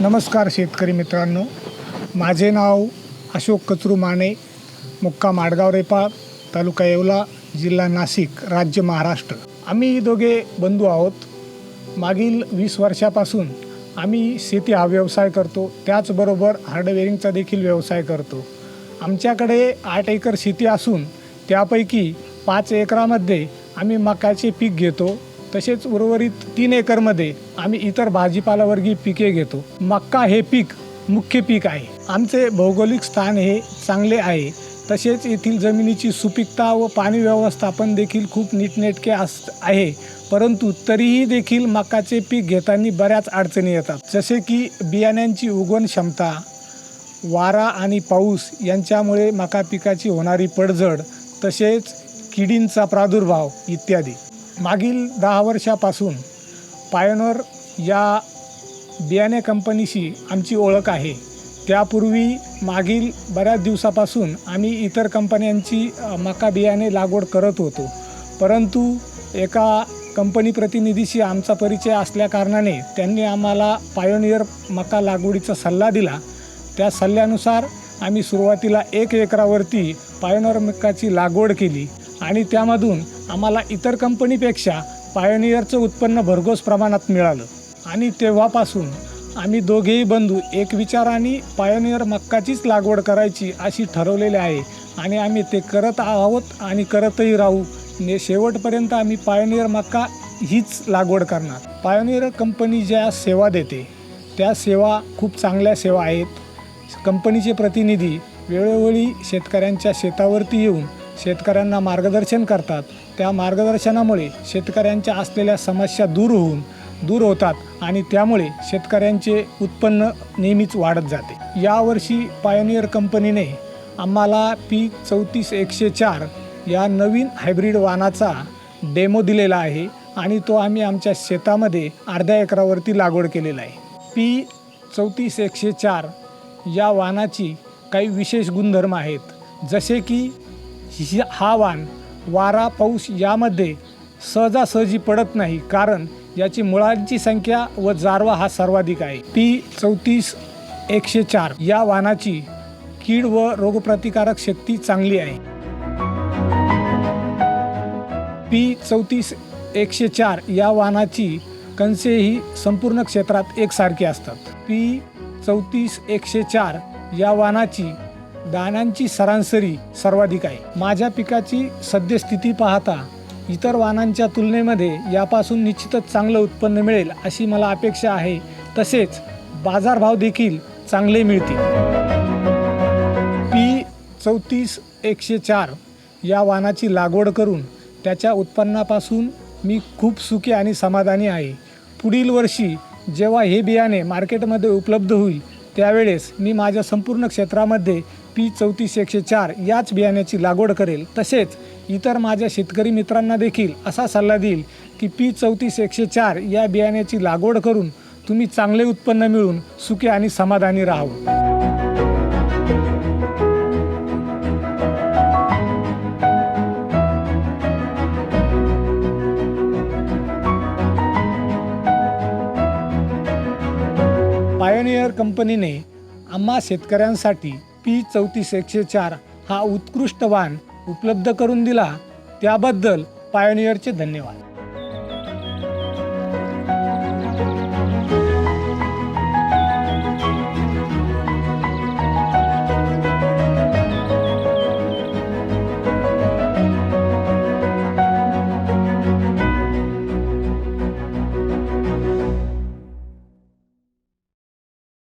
नमस्कार शेतकरी मित्रांनो. माझे नाव अशोक कचरू माने मुक्का माडगाव रेपाळ तालुका येवला जिल्हा नाशिक राज्य महाराष्ट्र. आम्ही दोघे बंधू आहोत. मागील वीस वर्षापासून आम्ही शेती हा व्यवसाय करतो. त्याचबरोबर हार्डवेअरिंगचा देखील व्यवसाय करतो. आमच्याकडे आठ एकर शेती असून त्यापैकी पाच एकरामध्ये आम्ही मकाचे पीक घेतो. तसेच उर्वरित तीन एकरमध्ये आम्ही इतर भाजीपालावर्गीय पिके घेतो. मक्का हे पीक मुख्य पीक आहे. आमचे भौगोलिक स्थान हे चांगले आहे. तसेच येथील जमिनीची सुपीकता व पाणी व्यवस्थापन देखील खूप नीटनेटके अस आहे. परंतु तरीही देखील मकाचे पीक घेताना बऱ्याच अडचणी येतात. जसे की बियाण्यांची उगवण क्षमता वारा आणि पाऊस यांच्यामुळे मका पिकाची होणारी पडझड तसेच किडींचा प्रादुर्भाव इत्यादी. मागील दहा वर्षापासून पायनर या बियाणे कंपनीशी आमची ओळख आहे. त्यापूर्वी मागील बऱ्याच दिवसापासून आम्ही इतर कंपन्यांची मका बियाणे लागवड करत होतो. परंतु एका कंपनी प्रतिनिधीशी आमचा परिचय असल्याकारणाने त्यांनी आम्हाला पायोनियर मका लागवडीचा सल्ला दिला. त्या सल्ल्यानुसार आम्ही सुरुवातीला एक एकरावरती पायोनियर मकाची लागवड केली. आणि त्यामधून आम्हाला इतर कंपनीपेक्षा पायोनियरचं उत्पन्न भरघोस प्रमाणात मिळालं. आणि तेव्हापासून आम्ही दोघेही बंधू एक विचाराने पायोनियर मक्काचीच लागवड करायची अशी ठरवलेली आहे आणि आम्ही ते करत आहोत आणि करतही राहू. ने शेवटपर्यंत आम्ही पायोनियर मक्का हीच लागवड करणार. पायोनियर कंपनी ज्या सेवा देते त्या सेवा खूप चांगल्या सेवा आहेत. कंपनीचे प्रतिनिधी वेळोवेळी शेतकऱ्यांच्या शेतावरती येऊन शेतकऱ्यांना मार्गदर्शन करतात. त्या मार्गदर्शनामुळे शेतकऱ्यांच्या असलेल्या समस्या दूर होऊन दूर होतात आणि त्यामुळे शेतकऱ्यांचे उत्पन्न नेहमीच वाढत जाते. यावर्षी पायोनियर कंपनीने आम्हाला पी चौतीस एकशे चार या नवीन हायब्रिड वाहनाचा डेमो दिलेला आहे आणि तो आम्ही आमच्या शेतामध्ये अर्ध्या एकरावरती लागवड केलेला आहे. पी चौतीस एकशे चार या वाहनाची काही विशेष गुणधर्म आहेत. जसे की ही हा वाण वारा पाऊस यामध्ये सहजासहजी पडत नाही कारण याची मुळांची संख्या व जारवा हा सर्वाधिक आहे. पी चौतीस एकशे चार या वाहनाची कीड व रोगप्रतिकारक शक्ती चांगली आहे. पी चौतीस एकशे चार या वाहनाची कणसे ही संपूर्ण क्षेत्रात एकसारखी असतात. पी चौतीस एकशे चार या वाहनाची दानांची सरासरी सर्वाधिक आहे. माझ्या पिकाची सद्यस्थिती पाहता इतर वाहनांच्या तुलनेमध्ये यापासून निश्चितच चांगलं उत्पन्न मिळेल अशी मला अपेक्षा आहे. तसेच बाजारभाव देखील चांगले मिळतील. पी चौतीस एकशे चार या वाहनाची लागवड करून त्याच्या उत्पन्नापासून मी खूप सुखी आणि समाधानी आहे. पुढील वर्षी जेव्हा हे बियाणे मार्केटमध्ये उपलब्ध होईल त्यावेळेस मी माझ्या संपूर्ण क्षेत्रामध्ये पी चौतीस एकशे चार याच बियाण्याची लागवड करेल. तसेच इतर माझ्या शेतकरी मित्रांना देखील असा सल्ला देईल की पी चौतीस एकशे चार या बियाण्याची लागवड करून तुम्ही चांगले उत्पन्न मिळून सुखी आणि समाधानी राहावं. पायोनियर कंपनीने आम्हा शेतकऱ्यांसाठी पी चौतीस एकशे चार हा उत्कृष्ट वाण उपलब्ध करून दिला. त्याबद्दल पायोनियरचे धन्यवाद.